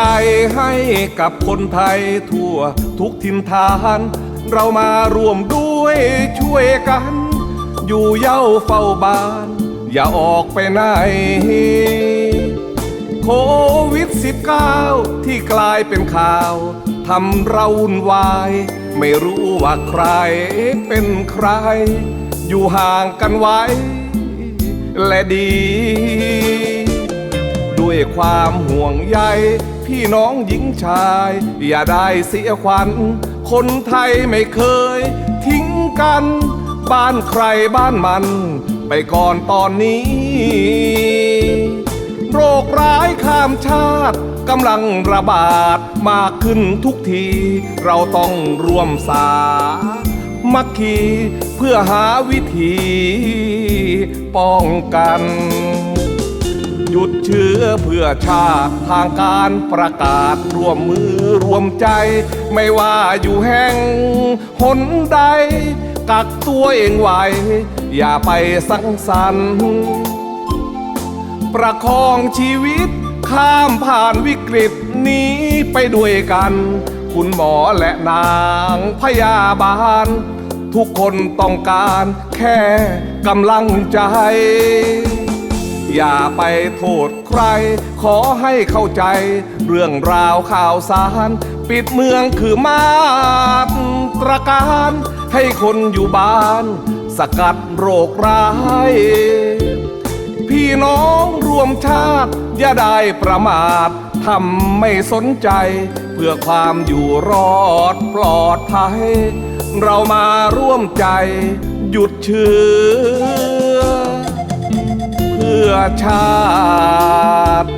ใจให้กับคนไทยทั่วทุกทินฐาน เรามาร่วมด้วยช่วยกัน อยู่เย้าเฝ้าบ้าน อย่าออกไปไหน โควิด -19 ที่กลายเป็นข่าวทำเราวุ่นวาย ไม่รู้ว่าใครเป็นใคร อยู่ห่างกันไว้ และดี ด้วยความห่วงใย พี่น้องหญิงชาย อย่าได้เสียขวัญ คนไทยไม่เคย ทิ้งกัน บ้านใครบ้านมัน ไปก่อนตอนนี้ โรคร้ายข้ามชาติกำลังระบาดมากขึ้นทุกที เราต้องร่วมสา มัคคีเพื่อหาวิธี ป้องกัน ยุดเชื้อเพื่อชาติทางการประกาศร่วมมือรวมใจ ไม่ว่าอยู่แห่งหนใด กักตัวเองไว้ อย่าไปสังสรรค์ประคองชีวิตข้ามผ่านวิกฤตนี้ไปด้วยกัน คุณหมอและนางพยาบาล ทุกคนต้องการแค่กำลังใจ อย่าไปโทษใคร ขอให้เข้าใจ เรื่องราวข่าวสาร ปิดเมืองคือมาตรการ ให้คนอยู่บ้าน สกัดโรคร้าย พี่น้องรวมชาติ อย่าได้ประมาททำไม่สนใจ เพื่อความอยู่รอดปลอดภัย เรามาร่วมใจ หยุดเชื้อ อชาติ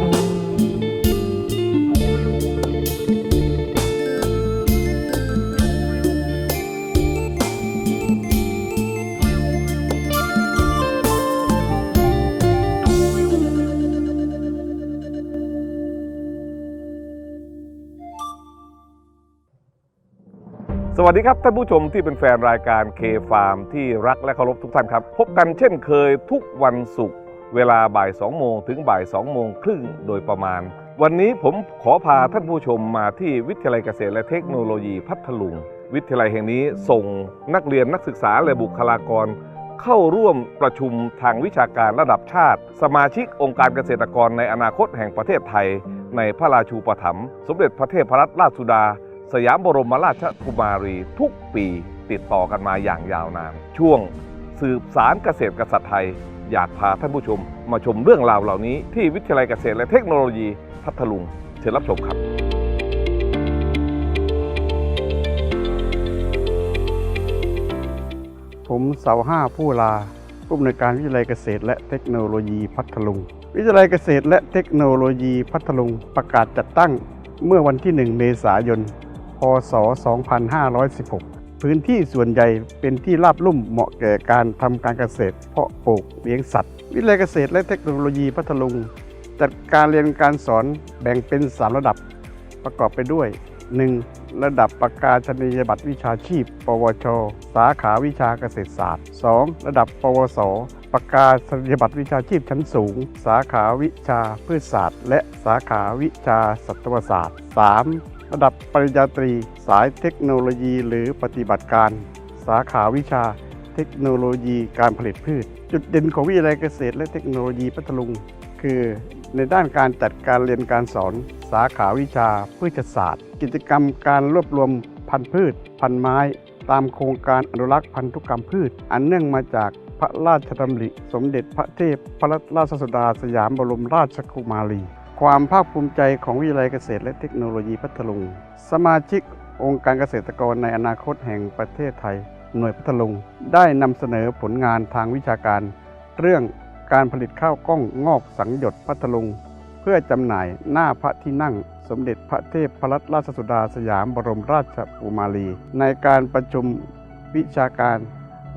สวัสดีครับท่านผู้ชมที่เป็นแฟนรายการเคฟาร์มที่รักและเคารพทุกท่านครับ พบกันเช่นเคยทุกวันศุกร์ เวลาบ่าย2โมงถึงบ่าย2โมงครึ่งโดยประมาณ วันนี้ผมขอพาท่านผู้ชมมาที่วิทยาลัยเกษตรและเทคโนโลยีพัทลุง วิทยาลัยแห่งนี้ส่งนักเรียนนักศึกษาและบุคลากร เข้าร่วมประชุมทางวิชาการระดับชาติ สมาชิกองค์การเกษตรกรในอนาคตแห่งประเทศไทย ในพระราชูปถัมภ์สมเด็จพระเทพรัตนราชสุดา สยามบรมราชกุมารีทุกปีติดต่อกันมาอย่างยาวนาน ช่วงสืบสารเกษตรกษัตริย์ไทย อยากพาท่านผู้ชม มาชมเรื่องราวเหล่านี้ที่วิทยาลัยเกษตรและเทคโนโลยีพัทลุงเชิญรับชมครับผมเสาห้าผู้ลาผู้อำนวยการวิทยาลัยเกษตรและเทคโนโลยีพัทลุง วิทยาลัยเกษตรและเทคโนโลยีพัทลุงประกาศจัดตั้งเมื่อวันที่ 1 เมษายน พศ 2516 พื้นที่ส่วนใหญ่เป็นที่ราบลุ่มเหมาะแก่การทำการเกษตร เพาะปลูกเลี้ยงสัตว์ วิทยาลัยเกษตรและเทคโนโลยีพัทลุง จัดการเรียนการสอนแบ่งเป็น 3 ระดับประกอบไปด้วย 1. ระดับประกาศนียบัตรวิชาชีพ ปวช สาขาวิชาเกษตรศาสตร์ 2. ระดับ ปวส ประกาศนียบัตรวิชาชีพชั้นสูง สาขาวิชาพืชศาสตร์ และสาขาวิชาสัตวศาสตร์ 3. ระดับปริญญาตรีสายเทคโนโลยีหรือปฏิบัติการ สาขาวิชาเทคโนโลยีการผลิตพืช จุดเด่นของวิทยาลัยเกษตรและเทคโนโลยีพัทลุง คือในด้านการจัดการเรียนการสอน สาขาวิชาพืชศาสตร์ กิจกรรมการรวบรวมพันธุ์พืช พันธุ์ไม้ ตามโครงการอนุรักษ์พันธุกรรมพืช อันเนื่องมาจากพระราชดำริ สมเด็จพระเทพพระราชสุดาสยามบรมราชกุมารี ความภาคภูมิใจของวิทยาลัยเกษตรและเทคโนโลยีพัทลุง สมาชิกองค์การเกษตรกรในอนาคตแห่งประเทศไทย หน่วยพัทลุง ได้นำเสนอผลงานทางวิชาการ เรื่องการผลิตข้าวกล้องงอกสังหยดพัทลุง เพื่อจำหน่ายหน้าพระที่นั่ง สมเด็จพระเทพพระราชสุดาสยามบรมราชกุมารี ในการประชุมวิชาการ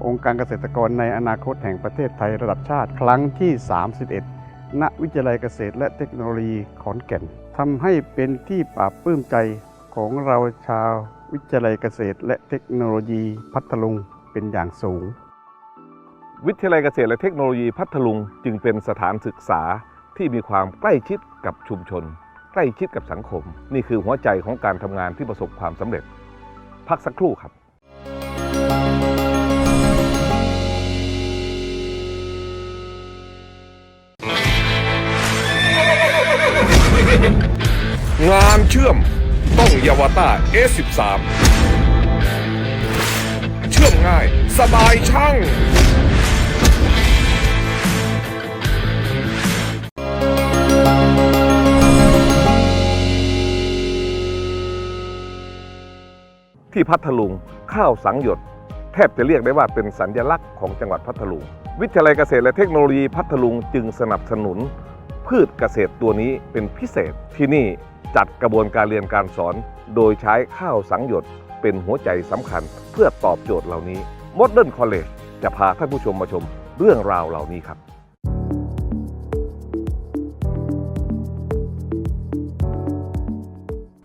องค์การเกษตรกรในอนาคตแห่งประเทศไทยระดับชาติครั้งที่ 31 ณวิทยาลัยเกษตรและเทคโนโลยีขอนแก่นทำให้เป็นที่ปราบปลื้มใจของเราชาววิทยาลัยเกษตรและเทคโนโลยีพัทลุงเป็นอย่างสูง วิทยาลัยเกษตรและเทคโนโลยีพัทลุงจึงเป็นสถานศึกษาที่มีความใกล้ชิดกับชุมชน ใกล้ชิดกับสังคม นี่คือหัวใจของการทำงานที่ประสบความสำเร็จ พักสักครู่ครับ ม ต้องยาวต้า S13 เชื่อมง่าย สบายช่างที่พัทลุงข้าวสังหยด แทบจะเรียกได้ว่าเป็นสัญลักษณ์ของจังหวัดพัทลุง วิทยาลัยเกษตรและเทคโนโลยีพัทลุงจึงสนับสนุน พืชเกษตรตัวนี้เป็นพิเศษที่นี่ จัดกระบวนการเรียนการสอน โดยใช้ข้าวสังหยดเป็นหัวใจสำคัญเพื่อตอบโจทย์เหล่านี้ Modern College จะพาท่านผู้ชมมาชมเรื่องราวเหล่านี้ครับ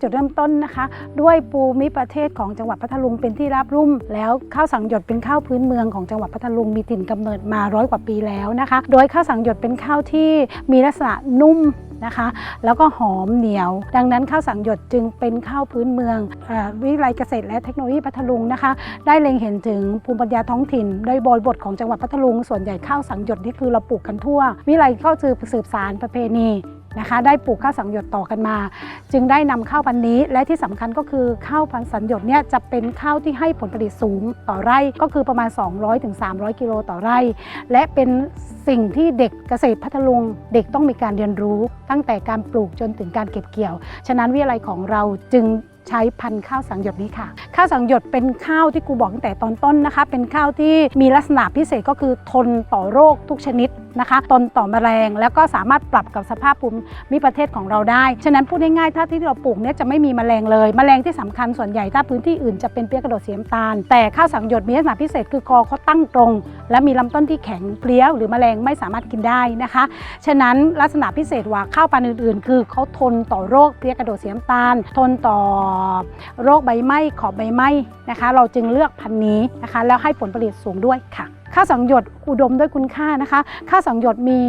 จุดเริ่มต้นนะคะ ด้วยภูมิประเทศของจังหวัดพัทลุงเป็นที่ราบรุ่ม แล้วข้าวสังหยดเป็นข้าวพื้นเมืองของจังหวัดพัทลุงมีถิ่นกำเนิดมาร้อยกว่าปีแล้วนะคะ โดยข้าวสังหยดเป็นข้าวที่มีลักษณะนุ่ม นะคะ แล้วก็หอมเหนียว ดังนั้นข้าวสังหยดจึงเป็นข้าวพื้นเมืองอวิไลเกษตรและเทคโนโลยีพัทลุงนะคะ ได้เล็งเห็นถึงภูมิปัญญาท้องถิ่น โดยบริบทของจังหวัดพัทลุงส่วนใหญ่ข้าวสังหยดนี่คือเราปลูกกันทั่ว วิไลก็คือสืบสารประเพณี นะคะ ได้ปลูกข้าวสังหยดต่อกันมา จึงได้นำข้าวพันธุ์นี้ และที่สำคัญก็คือข้าวพันธุ์สัญญดเนี่ยจะเป็นข้าวที่ให้ผลผลิตสูงต่อไร่ก็คือประมาณ 200-300 กิโลต่อไร่ และเป็นสิ่งที่เด็กเกษตรพัทลุงเด็กต้องมีการเรียนรู้ ตั้งแต่การปลูกจนถึงการเก็บเกี่ยว ฉะนั้นวิทยาลัยของเราจึงใช้พันธุ์ข้าวสังหยดนี้ค่ะ ข้าวสังหยดเป็นข้าวที่ครูบอกตั้งแต่ตอนต้นนะคะ เป็นข้าวที่มีลักษณะพิเศษก็คือทนต่อโรคทุกชนิด นะคะทนต่อแมลงแล้วก็สามารถปรับกับสภาพภูมิประเทศของเราได้ ฉะนั้นพูดง่ายๆถ้าที่เราปลูกเนี่ยจะไม่มีแมลงเลยแมลงที่สำคัญส่วนใหญ่ถ้าพื้นที่อื่นจะเป็นเปียกระโดดเสีน้ำตาล แต่ข้าวสังหยดมีลักษณะพิเศษคือกอเขาตั้งตรง และมีลำต้นที่แข็งเพลี้ยว หรือแมลงไม่สามารถกินได้นะคะ ฉะนั้นลักษณะพิเศษว่าข้าวพันธุ์อื่น ๆ คือเขาทนต่อโรคเพี้ยกระโดดเสีน้ำตาล ทนต่อโรคใบไหม้ขอบใบไหม้นะคะ เราจึงเลือกพันธุ์นี้นะคะ แล้วให้ผลผลิตสูงด้วยค่ะข้าวสังหยดอุดมด้วยคุณค่านะคะข้าวสังหยดมี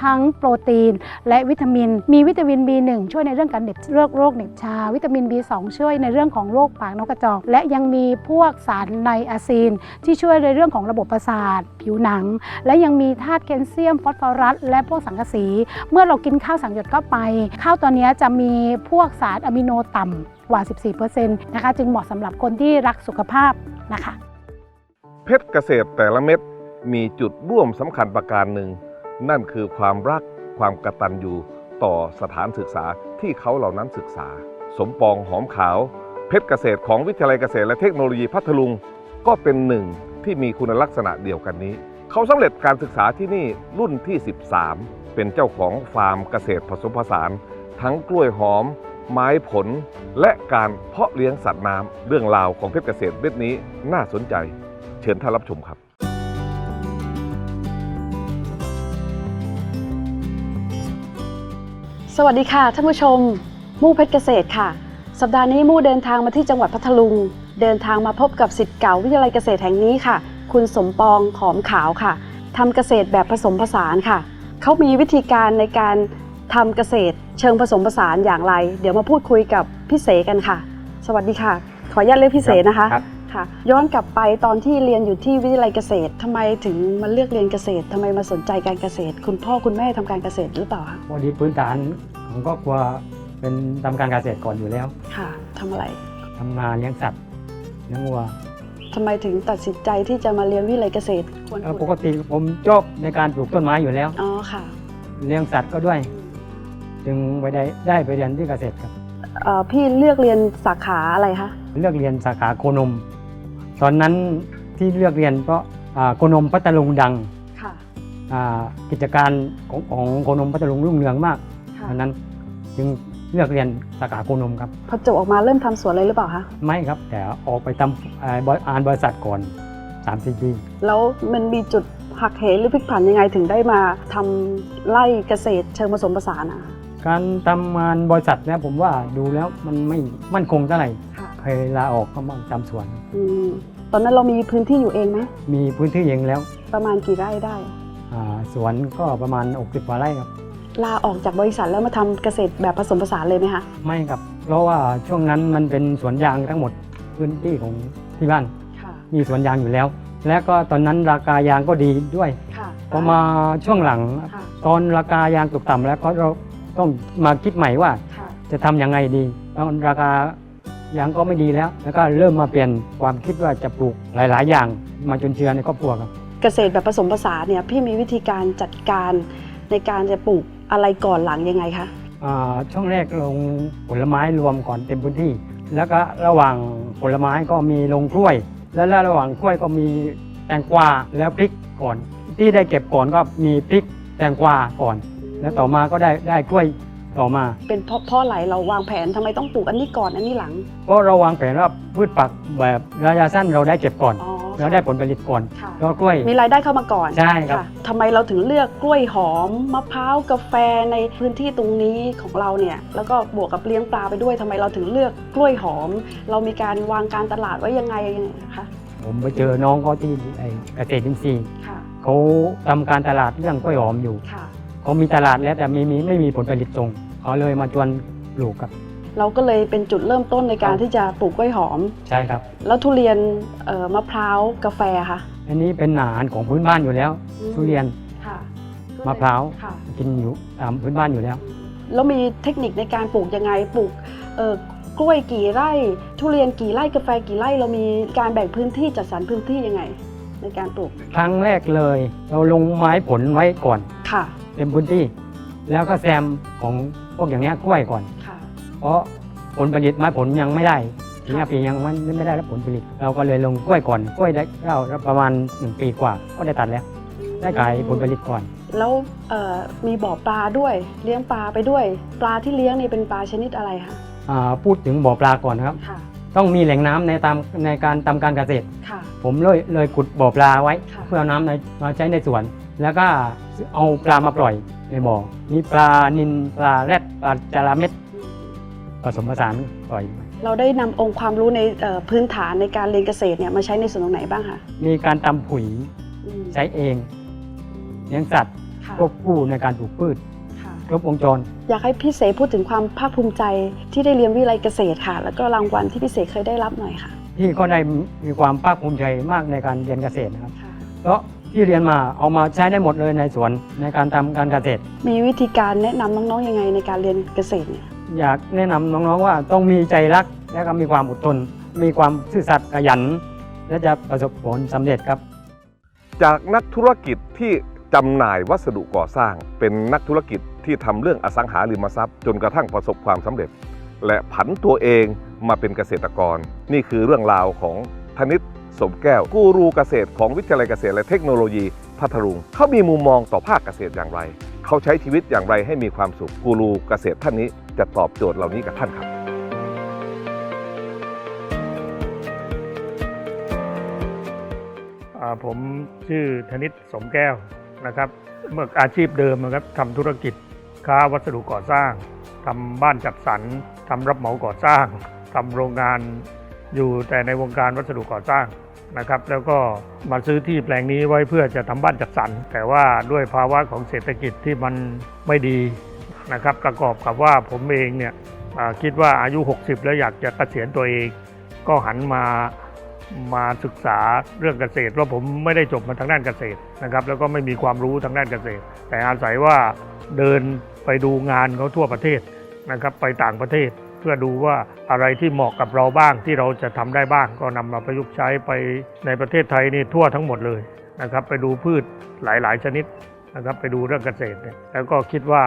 ทั้งโปรตีน และวิตามิน มีวิตามิน B1 ช่วยในเรื่องการเด็บโรคโรคเหน็บชา วิตามิน B2 ช่วยในเรื่องของโรคปากนกกระจอก และยังมีพวกสารไนอาซีน ที่ช่วยในเรื่องของระบบประสาท ผิวหนัง และยังมีธาตุแคลเซียมฟอสฟอรัส และพวกสังกะสี เมื่อเรากินข้าวสังหยดเข้าไป ข้าวตัวนี้จะมีพวกสารอะมิโนต่ำกว่า 14%นะคะจึงเหมาะสำหรับคนที่รักสุขภาพนะคะ เพชรเกษตรแต่ละเม็ดมีจุดร่วมสำคัญประการหนึ่ง นั่นคือความรักความกตัญญูต่อสถานศึกษาที่เขาเหล่านั้นศึกษา สมปองหอมขาว เพชรเกษตรของวิทยาลัยเกษตรและเทคโนโลยีพัทลุง ก็เป็นหนึ่งที่มีคุณลักษณะเดียวกันนี้ เขาสำเร็จการศึกษาที่นี่รุ่นที่ 13 เป็นเจ้าของฟาร์มเกษตรผสมผสาน ทั้งกล้วยหอม ไม้ผล และการเพาะเลี้ยงสัตว์น้ำเรื่องราวของเพชรเกษตรเม็ดนี้น่าสนใจ เชิญท่านรับชมครับสวัสดีค่ะท่านผู้ชม มู่เพชรเกษตรค่ะ สัปดาห์นี้มู่เดินทางมาที่จังหวัดพัทลุง เดินทางมาพบกับสิทธิ์เก่าวิทยาลัยเกษตรแห่งนี้ค่ะ คุณสมปองหอมขาวค่ะทำเกษตรแบบผสมผสานค่ะ เขามีวิธีการในการทำเกษตร เชิงผสมผสานอย่างไร เดี๋ยวมาพูดคุยกับพี่เสกันค่ะ สวัสดีค่ะ ขออนุญาตเรียกพี่เสนะคะ ครับค่ะ ย้อนกลับไปตอนที่เรียนอยู่ที่วิทยาลัยเกษตรทำไมถึงมาเลือกเรียนเกษตรทำไมมาสนใจการเกษตร คุณพ่อคุณแม่ทำการเกษตรหรือเปล่าคะพอดีพื้นฐานของครอบครัวเป็นทำการเกษตรก่อนอยู่แล้วค่ะทำอะไรทำนาเลี้ยงสัตว์เลี้ยงวัวทำไมถึงตัดสินใจที่จะมาเรียนวิทยาลัยเกษตรควรเอ่อปกติผมชอบในการปลูกต้นไม้อยู่แล้วอ๋อค่ะ เลี้ยงสัตว์ก็ด้วย จึงไปได้ได้ไปเรียนที่เกษตรครับเอ่อพี่เลือกเรียนสาขาอะไรคะ เลือกเรียนสาขาโคนม ตอนนั้นที่เลือกเรียนเพราะอ่าโคนมพัทลุงดังค่ะอ่ากิจการของของโคนมพัทลุงรุ่งเรืองมากค่ะดังนั้นจึงเลือกเรียนสาขาโคนมครับพอจบออกมาเริ่มทำสวนเลยหรือเปล่าคะไม่ครับ แต่ออกไปทำอ่าบริอ่านบริษัทก่อน3-4ปีแล้วมันมีจุดหักเหหรือพลิกผันยังไงถึงได้มาทำไร่เกษตรเชิงผสมผสานอะการทำงานบริษัทเนี่ยผมว่าดูแล้วมันไม่มั่นคงเท่าไหร่ค่ะ เคยลาออกก็มาทำสวน อืมตอนนั้นเรามีพื้นที่อยู่เองไหมมีพื้นที่เองแล้วประมาณกี่ไร่ได้ อ่าสวนก็ประมาณ60กว่าไร่ครับ ลาออกจากบริษัทแล้วมาทำเกษตรแบบผสมผสานเลยไหมคะไม่ครับ เพราะว่าช่วงนั้นมันเป็นสวนยางทั้งหมดพื้นที่ของที่บ้าน ค่ะมีสวนยางอยู่แล้ว และก็ตอนนั้นราคายางก็ดีด้วยค่ะพอมาช่วงหลัง ค่ะตอนราคายางตกต่ำแล้วก็เราต้องมาคิดใหม่ว่า ค่ะจะทำยังไงดีตอนราคา ยางก็ไม่ดีแล้ว แล้วก็เริ่มมาเปลี่ยนความคิดว่าจะปลูกหลาย ๆ อย่าง มาจนเชื้อในครอบครัวครับเกษตรแบบผสมผสานเนี่ยพี่มีวิธีการจัดการในการจะปลูกอะไรก่อนหลังยังไงคะอ่าช่วงแรกลงผลไม้รวมก่อนเต็มพื้นที่ แล้วก็ระหว่างผลไม้ก็มีลงกล้วย แล้วระหว่างกล้วยก็มีแตงกวาแล้วพริกก่อน ที่ได้เก็บก่อนก็มีพริกแตงกวาก่อน แล้วต่อมาก็ได้ได้กล้วย ต่อมา เป็นเพราะเพราะอะไรเราวางแผนทำไมต้องปลูกอันนี้ก่อนอันนี้หลัง เพราะเราวางแผนว่าพืชผักแบบระยะสั้นเราได้เก็บก่อน อ๋อเราได้ผลผลิตก่อนค่ะ แล้วกล้วย มีรายได้เข้ามาก่อนใช่ครับะทำไมเราถึงเลือกกล้วยหอม มะพร้าว กาแฟในพื้นที่ตรงนี้ของเราเนี่ย แล้วก็บวกกับเลี้ยงปลาไปด้วยทำไมเราถึงเลือกกล้วยหอม เรามีการวางการตลาดไว้ยังไงยังไงคะ ผมไปเจอน้องเขาที่ไอ้เกษตรอินทรีย์ค่ะ เขาทำการตลาดเรื่องกล้วยหอมอยู่ ค่ะ เขามีตลาดแล้วแต่มีมีไม่มีผลผลิตส่ง เขาเลยมาชวนปลูกครับ เราก็เลยเป็นจุดเริ่มต้นในการที่จะปลูกกล้วยหอม ใช่ครับ แล้วทุเรียนเอ่อมะพร้าวกาแฟค่ะอันนี้เป็นอาหารของพื้นบ้านอยู่แล้ว ทุเรียนค่ะมะพร้าวค่ะกินอยู่ตามพื้นบ้านอยู่แล้ว แล้วมีเทคนิคในการปลูกยังไงปลูกเอ่อกล้วยกี่ไร่ ทุเรียนกี่ไร่กาแฟกี่ไร่เรามีการแบ่งพื้นที่จัดสรรพื้นที่ยังไง ในการปลูกครั้งแรกเลย เราลงไม้ผลไว้ก่อนค่ะ เต็มพื้นที่ แล้วก็แซมของ พวกอย่างเนี้ยกล้วยก่อน ค่ะ เพราะผลผลิตไม้ผลยังไม่ได้ปีหน้าปียังไม่ไม่ได้รับผลผลิต เราก็เลยลงกล้วยก่อนกล้วยได้เราประมาณหนึ่งปีกว่า ก็ได้ตัดแล้ว ได้ขายผลผลิตก่อน แล้วเอ่อมีบ่อปลาด้วย เลี้ยงปลาไปด้วย ปลาที่เลี้ยงนี่เป็นปลาชนิดอะไรคะอ่าพูดถึงบ่อปลาก่อนนะครับ ค่ะ ต้องมีแหล่งน้ำในตามในการทำการเกษตร ค่ะ ผมเลยเลยขุดบ่อปลาไว้ ค่ะ เพื่อเอาน้ำในมาใช้ในสวน แล้วก็ เอาปลามาปล่อยในบ่อมีปลานินปลาแรดปลาจาระเม็ดผสมผสานปล่อยเราได้นำองค์ความรู้ในเอ่อพื้นฐานในการเรียนเกษตรเนี่ยมาใช้ในส่วนตรงไหนบ้างคะมีการทำปุ๋ยอืมใช้เองเลี้ยงสัตว์ค่ะควบคู่ในการปลูกพืชค่ะ ครบวงจร อยากให้พี่เสพูดถึงความภาคภูมิใจที่ได้เรียนวิทยาลัยเกษตรค่ะ แล้วก็รางวัลที่พี่เสเคยได้รับหน่อยค่ะที่ก็ได้มีความภาคภูมิใจมากในการเรียนเกษตรนะครับ ค่ะ เพราะ ที่เรียนมาเอามาใช้ได้หมดเลยในสวนในการทำการเกษตร มีวิธีการแนะนำน้องๆยังไงในการเรียนเกษตรเนี่ยอยากแนะนำน้องๆว่าต้องมีใจรักและก็มีความอดทน มีความซื่อสัตย์ขยัน และจะประสบผลสำเร็จครับ จากนักธุรกิจที่จำหน่ายวัสดุก่อสร้าง เป็นนักธุรกิจที่ทำเรื่องอสังหาริมทรัพย์ จนกระทั่งประสบความสำเร็จ และผันตัวเองมาเป็นเกษตรกร นี่คือเรื่องราวของธนิต สมแก้ว กูรูเกษตรของวิทยาลัยเกษตรและเทคโนโลยีพัทลุงเขามีมุมมองต่อภาคเกษตรอย่างไร เขาใช้ชีวิตอย่างไรให้มีความสุขกูรูเกษตรท่านนี้จะตอบโจทย์เหล่านี้กับท่านครับ อ่าผมชื่อธนิตสมแก้วนะครับเมื่ออาชีพเดิมนะครับทำธุรกิจค้าวัสดุก่อสร้างทำบ้านจัดสรรทำรับเหมาก่อสร้างทำโรงงานอยู่แต่ในวงการวัสดุก่อสร้าง นะครับแล้วก็มาซื้อที่แปลงนี้ไว้เพื่อจะทำบ้านจัดสรร แต่ว่าด้วยภาวะของเศรษฐกิจที่มันไม่ดีนะครับประกอบกับว่าผมเองเนี่ยคิดว่าอายุ 60 แล้วอยากจะเกษียณตัวเอง ก็หันมามาศึกษาเรื่องเกษตรเพราะผมไม่ได้จบมาทางด้านเกษตรนะครับแล้วก็ไม่มีความรู้ทางด้านเกษตร แต่อาศัยว่าเดินไปดูงานเขาทั่วประเทศนะครับไปต่างประเทศ เพื่อดูว่าอะไรที่เหมาะกับเราบ้างที่เราจะทำได้บ้าง ก็นำมาประยุกต์ใช้ไปในประเทศไทยนี่ทั่วทั้งหมดเลยนะครับ ไปดูพืชหลาย ๆ ชนิดนะครับ ไปดูเรื่องเกษตรเนี่ยแล้วก็คิดว่า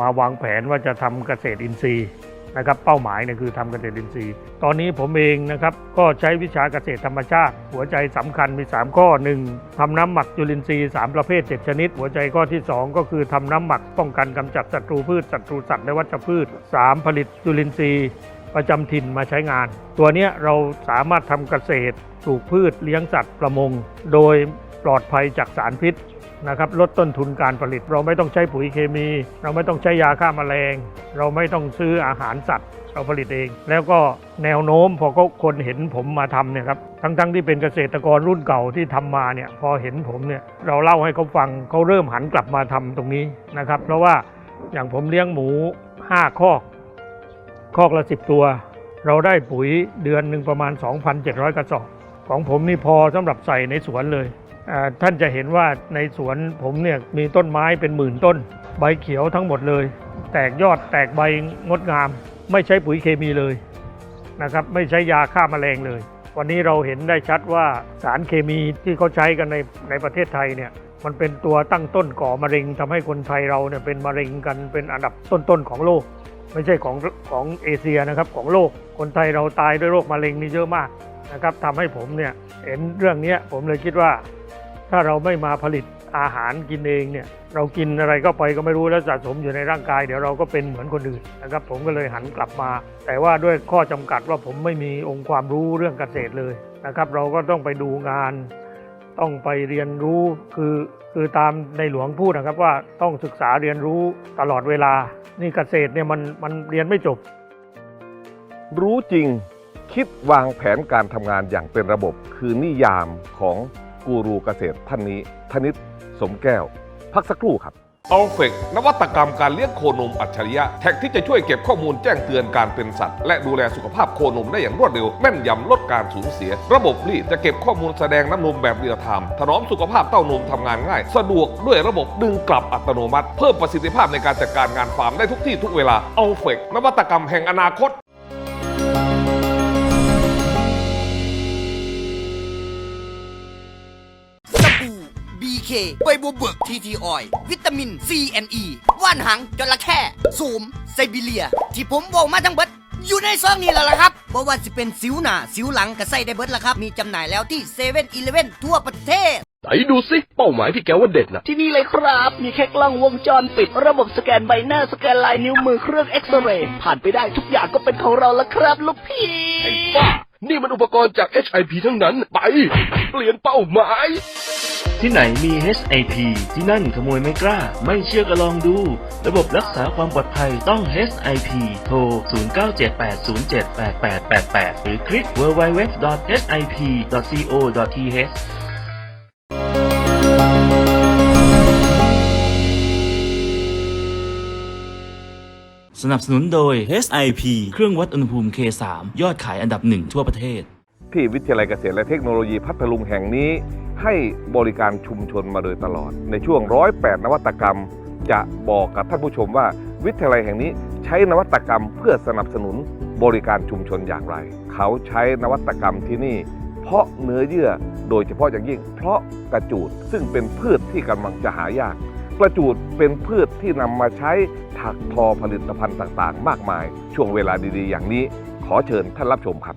มาวางแผนว่าจะทำเกษตรอินทรีย์ นะครับเป้าหมายเนี่ยคือทำเกษตรอินทรีย์ ตอนนี้ผมเองนะครับก็ใช้วิชาเกษตรธรรมชาติ หัวใจสำคัญมี 3 ข้อ 1ทำน้ำหมักจุลินทรีย์ 3 ประเภท 7 ชนิด หัวใจข้อที่ 2 ก็คือทำน้ำหมักป้องกันกำจัดศัตรูพืชศัตรูสัตว์และวัชพืช 3 ผลิตจุลินทรีย์ ประจำถิ่นมาใช้งาน ตัวเนี้ยเราสามารถทำเกษตรปลูกพืชเลี้ยงสัตว์ประมง โดยปลอดภัยจากสารพิษ นะครับลดต้นทุนการผลิต เราไม่ต้องใช้ปุ๋ยเคมี เราไม่ต้องใช้ยาฆ่าแมลง เราไม่ต้องซื้ออาหารสัตว์เราผลิตเอง แล้วก็แนวโน้มพอเขาคนเห็นผมมาทำเนี่ยครับทั้งๆที่เป็นเกษตรกรรุ่นเก่าที่ทำมาเนี่ยพอเห็นผมเนี่ยเราเล่าให้เขาฟังเขาเริ่มหันกลับมาทำตรงนี้นะครับ เพราะว่าอย่างผมเลี้ยงหมู5คอกคอกละ10 ตัว เราได้ปุ๋ยเดือนหนึ่งประมาณ 2,700 กระสอบ ของผมนี่พอสำหรับใส่ในสวนเลย ท่านจะเห็นว่าในสวนผมเนี่ยมีต้นไม้เป็นหมื่นต้น ใบเขียวทั้งหมดเลย แตกยอดแตกใบงดงาม ไม่ใช้ปุ๋ยเคมีเลยนะครับไม่ใช้ยาฆ่าแมลงเลย วันนี้เราเห็นได้ชัดว่าสารเคมีที่เขาใช้กันในในประเทศไทยเนี่ยมันเป็นตัวตั้งต้นก่อมะเร็งทำให้คนไทยเราเนี่ยเป็นมะเร็งกันเป็นอันดับต้นๆของโลก ไม่ใช่ของของเอเชียนะครับของโลกคนไทยเราตายด้วยโรคมะเร็งนี่เยอะมากนะครับทำให้ผมเนี่ยเห็นเรื่องนี้ผมเลยคิดว่า ถ้าเราไม่มาผลิตอาหารกินเองเนี่ยเรากินอะไรก็ไปก็ไม่รู้แล้วสะสมอยู่ในร่างกาย เดี๋ยวเราก็เป็นเหมือนคนอื่นนะครับ ผมก็เลยหันกลับมา แต่ว่าด้วยข้อจำกัดว่าผมไม่มีองค์ความรู้เรื่องเกษตรเลยนะครับ เราก็ต้องไปดูงาน ต้องไปเรียนรู้คือคือตามในหลวงพูดนะครับว่าต้องศึกษาเรียนรู้ตลอดเวลา นี่เกษตรเนี่ยมันมันเรียนไม่จบ รู้จริงคิดวางแผนการทำงานอย่างเป็นระบบคือนิยามของ กูรูเกษตรท่านนี้ธนิตสมแก้ว พักสักครู่ครับเอัลเฟกนวัตกรรมการเลี้ยงโคนมอัจฉริยะ แท็กที่จะช่วยเก็บข้อมูลแจ้งเตือนการเป็นสัตว์ และดูแลสุขภาพโคนมได้อย่างรวดเร็ว แม่นยำลดการสูญเสีย ระบบรีดจะเก็บข้อมูลแสดงน้ำนมแบบเรียลไทม์ถนอมสุขภาพเต้านมทำงานง่าย สะดวกด้วยระบบดึงกลับอัตโนมัติ เพิ่มประสิทธิภาพในการจัดการงานฟาร์มได้ทุกที่ทุกเวลาเอัลเฟกนวัตกรรมแห่งอนาคต BK ใบบัวเบิกทีทีออย วิตามิน C E ว่านหางจระเข้สูมไซบีเรีย ที่ผมบอกมาทั้งเบิดอยู่ในซองนี้แล้วล่ะครับบ่ว่าสิเป็นสิวหน้าสิวหลังก็ใส่ได้เบิดละครับ มีจำหน่ายแล้วที่เซเว่นอีเลฟเว่นทั่วประเทศไหนดูสิ เป้าหมายที่แกว่าเด็ดนะที่นี่เลยครับ มีแค่กล้องวงจรปิด ระบบสแกนใบหน้าสแกนลายนิ้วมือเครื่องเอ็กซเรย์ผ่านไปได้ทุกอย่างก็เป็นของเราแล้วครับ ลูกพี่ไอ้บ้า นี่มันอุปกรณ์จาก HIP ทั้งนั้น ไป เปลี่ยนเป้าหมาย ที่ไหนมี HIP ที่นั่นขโมยไม่กล้า ไม่เชื่อก็ลองดู ระบบรักษาความปลอดภัยต้อง HIP โทร 0978078888 หรือคลิก www.hip.co.th สนับสนุนโดย HIP เครื่องวัดอุณหภูมิ K3 ยอดขายอันดับหนึ่งทั่วประเทศ ที่วิทยาลัยเกษตรและเทคโนโลยีพัทลุงแห่งนี้ ให้บริการชุมชนมาโดยตลอด ในช่วงร้อยแปดนวัตกรรม จะบอกกับท่านผู้ชมว่า วิทยาลัยแห่งนี้ใช้นวัตกรรมเพื่อสนับสนุนบริการชุมชนอย่างไร เขาใช้นวัตกรรมที่นี่ เพราะเนื้อเยื่อโดยเฉพาะอย่างยิ่งเพราะกระจูดซึ่งเป็นพืชที่กำลังจะหายาก กระจูดเป็นพืชที่นำมาใช้ถักทอผลิตภัณฑ์ต่างๆ มากมาย ช่วงเวลาดีๆ อย่างนี้ ขอเชิญท่านรับชมครับ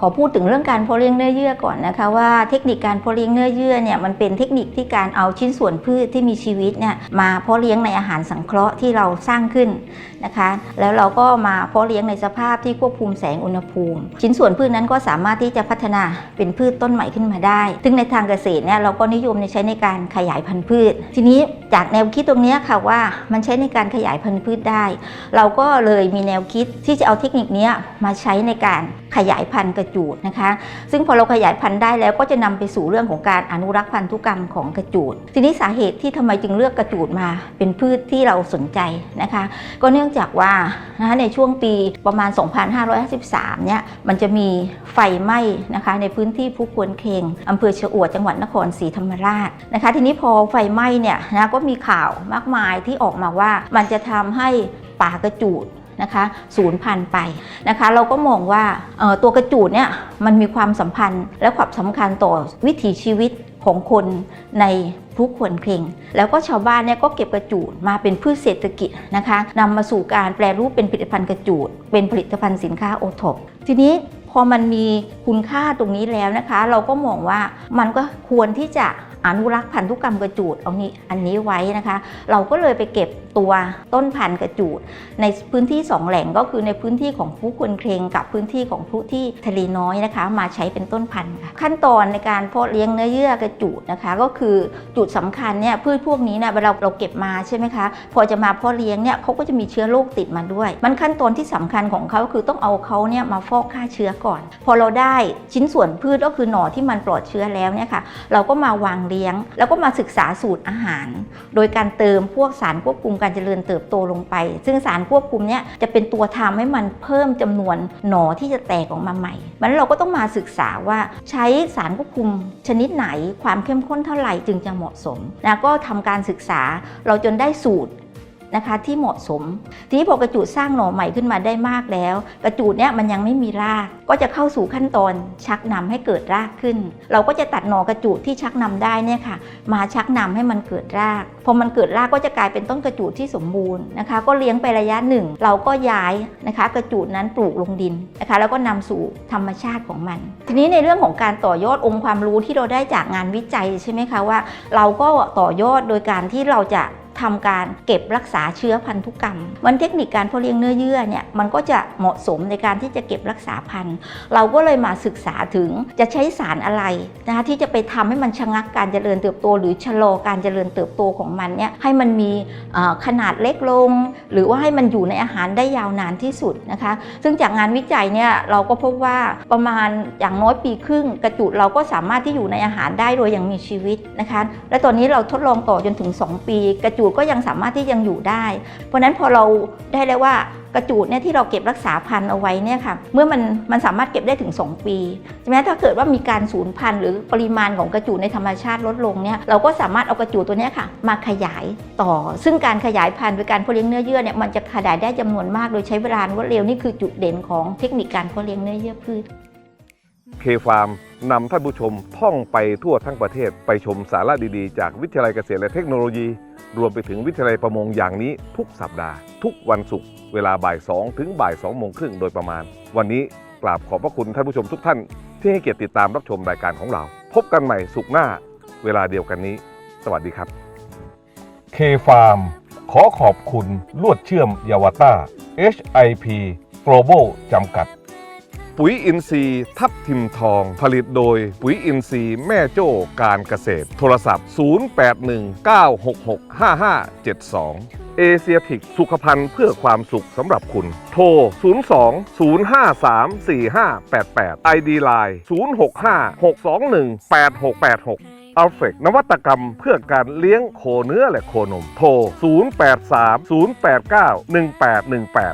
ขอพูดถึงเรื่องการเพาะเลี้ยงเนื้อเยื่อก่อนนะคะว่าเทคนิคการเพาะเลี้ยงเนื้อเยื่อเนี่ยมันเป็นเทคนิคที่การเอาชิ้นส่วนพืชที่มีชีวิตเนี่ยมาเพาะเลี้ยงในอาหารสังเคราะห์ที่เราสร้างขึ้นนะคะ แล้วเราก็มาเพาะเลี้ยงในสภาพที่ควบคุมแสงอุณหภูมิ ชิ้นส่วนพืชนั้นก็สามารถที่จะพัฒนาเป็นพืชต้นใหม่ขึ้นมาได้ ซึ่งในทางเกษตรเนี่ยเราก็นิยมใช้ในการขยายพันธุ์พืช ทีนี้จากแนวคิดตรงนี้ค่ะว่ามันใช้ในการขยายพันธุ์พืชได้ เราก็เลยมีแนวคิดที่จะเอาเทคนิคนี้มาใช้ในการ ขยายพันธุ์กระจูดนะคะ ซึ่งพอเราขยายพันธุ์ได้แล้วก็จะนำไปสู่เรื่องของการอนุรักษ์พันธุกรรมของกระจูด ทีนี้สาเหตุที่ทำไมจึงเลือกกระจูดมาเป็นพืชที่เราสนใจนะคะ ก็เนื่องจากว่านะคะในช่วงปีประมาณ 2553 เนี่ยมันจะมีไฟไหม้นะคะในพื้นที่ภูควนเคงอำเภอชะอวดจังหวัดนครศรีธรรมราชนะคะ ทีนี้พอไฟไหม้เนี่ยนะก็มีข่าวมากมายที่ออกมาว่ามันจะทำให้ป่ากระจูด นะคะสูญพันไปนะคะ เราก็มองว่าตัวกระจูดเนี่ยมันมีความสัมพันธ์และความสำคัญต่อวิถีชีวิตของคนในพลุควนเคงแล้วก็ชาวบ้านเนี่ยก็เก็บกระจูดมาเป็นพืชเศรษฐกิจนะคะนำมาสู่การแปรรูปเป็นผลิตภัณฑ์กระจูด เป็นผลิตภัณฑ์สินค้าโอท็อปทีนี้พอมันมีคุณค่าตรงนี้แล้วนะคะ เราก็มองว่ามันก็ควรที่จะอนุรักษ์พันธุกรรมกระจูดเอานี้อันนี้ไว้นะคะ เราก็เลยไปเก็บ ตัวต้นพันธุ์กระจูด ในพื้นที่สองแหล่งก็คือในพื้นที่ของผู้คนเครงกับพื้นที่ของผู้ที่ทะเลน้อยนะคะ มาใช้เป็นต้นพันธุ์ค่ะขั้นตอนในการเพาะเลี้ยงเนื้อเยื่อกระจูดนะคะ ก็คือจุดสำคัญเนี่ยพืชพวกนี้เนี่ยเวลาเราเก็บมาใช่ไหมคะพอจะมาเพาะเลี้ยงเนี่ยเขาก็จะมีเชื้อโรคติดมาด้วย มันขั้นตอนที่สำคัญของเขาคือต้องเอาเขาเนี่ยมาฟอกฆ่าเชื้อก่อน พอเราได้ชิ้นส่วนพืชก็คือหน่อที่มันปลอดเชื้อแล้วเนี่ยค่ะเราก็มาวางเลี้ยง แล้วก็มาศึกษาสูตรอาหาร โดยการเติมพวกสารควบคุมการการเจริญเติบโตลงไป ซึ่งสารควบคุมเนี้ยจะเป็นตัวทำให้มันเพิ่มจำนวนหนอที่จะแตกออกมาใหม่มันเราก็ต้องมาศึกษาว่าใช้สารควบคุมชนิดไหนความเข้มข้นเท่าไหร่จึงจะเหมาะสมนะก็ทำการศึกษาเราจนได้สูตร นะคะที่เหมาะสม ทีนี้พอกระจูดสร้างหน่อใหม่ขึ้นมาได้มากแล้ว กระจูดเนี่ยมันยังไม่มีราก ก็จะเข้าสู่ขั้นตอนชักนำให้เกิดรากขึ้น เราก็จะตัดหน่อกระจูดที่ชักนำได้เนี่ยค่ะ มาชักนำให้มันเกิดราก พอมันเกิดรากก็จะกลายเป็นต้นกระจูดที่สมบูรณ์นะคะ ก็เลี้ยงไประยะหนึ่ง เราก็ย้ายนะคะ กระจูดนั้นปลูกลงดินนะคะ แล้วก็นำสู่ธรรมชาติของมัน ทีนี้ในเรื่องของการต่อยอดองค์ความรู้ที่เราได้จากงานวิจัยใช่ไหมคะว่า เราก็ต่อยอดโดยการที่เราจะ ทำการเก็บรักษาเชื้อพันธุกรรม มันเทคนิคการเพาะเลี้ยงเนื้อเยื่อเนี่ยมันก็จะเหมาะสมในการที่จะเก็บรักษาพันธุ์ เราก็เลยมาศึกษาถึงจะใช้สารอะไรนะคะที่จะไปทำให้มันชะงักการเจริญเติบโต หรือชะลอการเจริญเติบโตของมันเนี่ยให้มันมีขนาดเล็กลง หรือว่าให้มันอยู่ในอาหารได้ยาวนานที่สุดนะคะ ซึ่งจากงานวิจัยเนี่ยเราก็พบว่าประมาณอย่างน้อยปีครึ่ง กระจุดเราก็สามารถที่อยู่ในอาหารได้โดยยังมีชีวิตนะคะ และตอนนี้เราทดลองต่อจนถึง 2 ปีกระจูดก็ยังสามารถที่ยังอยู่ได้ เพราะนั้นพอเราได้แล้วว่ากระจูดเนี่ยที่เราเก็บรักษาพันธุ์เอาไว้เนี่ยค่ะเมื่อมันมันสามารถเก็บได้ถึง 2 ปีใช่ไหมถ้าเกิดว่ามีการสูญพันธุ์หรือปริมาณของกระจูดในธรรมชาติลดลงเนี่ยเราก็สามารถเอากระจูดตัวนี้ค่ะมาขยายต่อ ซึ่งการขยายพันธุ์โดยการเพาะเลี้ยงเนื้อเยื่อเนี่ยมันจะขยายได้จำนวนมากโดยใช้เวลารวดเร็วนี่คือจุดเด่นของเทคนิคการเพาะเลี้ยงเนื้อเยื่อพืช เคฟาร์มนำท่านผู้ชมท่องไปทั่วทั้งประเทศไปชมสาระดีๆ จากวิทยาลัยเกษตรและเทคโนโลยี รวมไปถึงวิทยาลัยประมงอย่างนี้ทุกสัปดาห์ ทุกวันศุกร์เวลาบ่าย 2 ถึงบ่าย2โมงครึ่งโดยประมาณ วันนี้กราบขอบพระคุณท่านผู้ชมทุกท่าน ที่ให้เกียรติติดตามรับชมรายการของเรา พบกันใหม่สุขหน้า เวลาเดียวกันนี้ สวัสดีครับเคฟาร์มขอขอบคุณลวดเชื่อมยาวต้า HIP Global จำกัด ปุ๋ยอินทรีย์ทับทิมทอง ผลิตโดยปุ๋ยอินทรีย์แม่โจ้การเกษตร โทรศัพท์ 0819665572 เอเชียทิกสุขภัณฑ์เพื่อความสุขสำหรับคุณ โทร 02-053-4588 ID Line 0656218686อัลเฟกนวัตกรรมเพื่อการเลี้ยงโคเนื้อและโคนม โทร 083 089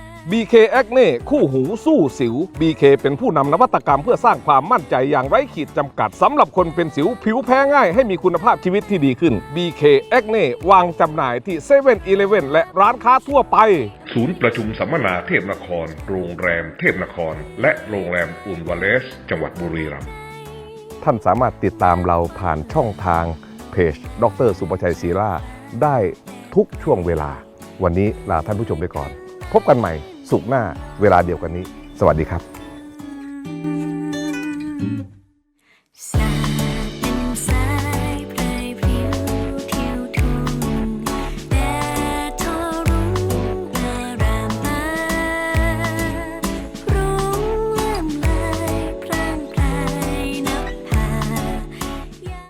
1818 BK Acne คู่หูสู้สิว BK เป็นผู้นำนวัตกรรมเพื่อสร้างความมั่นใจอย่างไร้ขีดจำกัดสำหรับคนเป็นสิวผิวแพ้ง่ายให้มีคุณภาพชีวิตที่ดีขึ้น BK Acne วางจำหน่ายที่7 e เ e ่ e อีและร้านค้าทั่วไป ศูนย์ประชุมสัมมนาเทพนคร โรงแรมเทพนคร และโรงแรมอุนวาเลส จังหวัดบุรีรัมย์ท่านสามารถติดตามเราผ่านช่องทางเพจ ดรสุประชัยศีราได้ทุกช่วงเวลา วันนี้ลาท่านผู้ชมไปก่อน พบกันใหม่ สุขหน้าเวลาเดียวกันนี้ สวัสดีครับ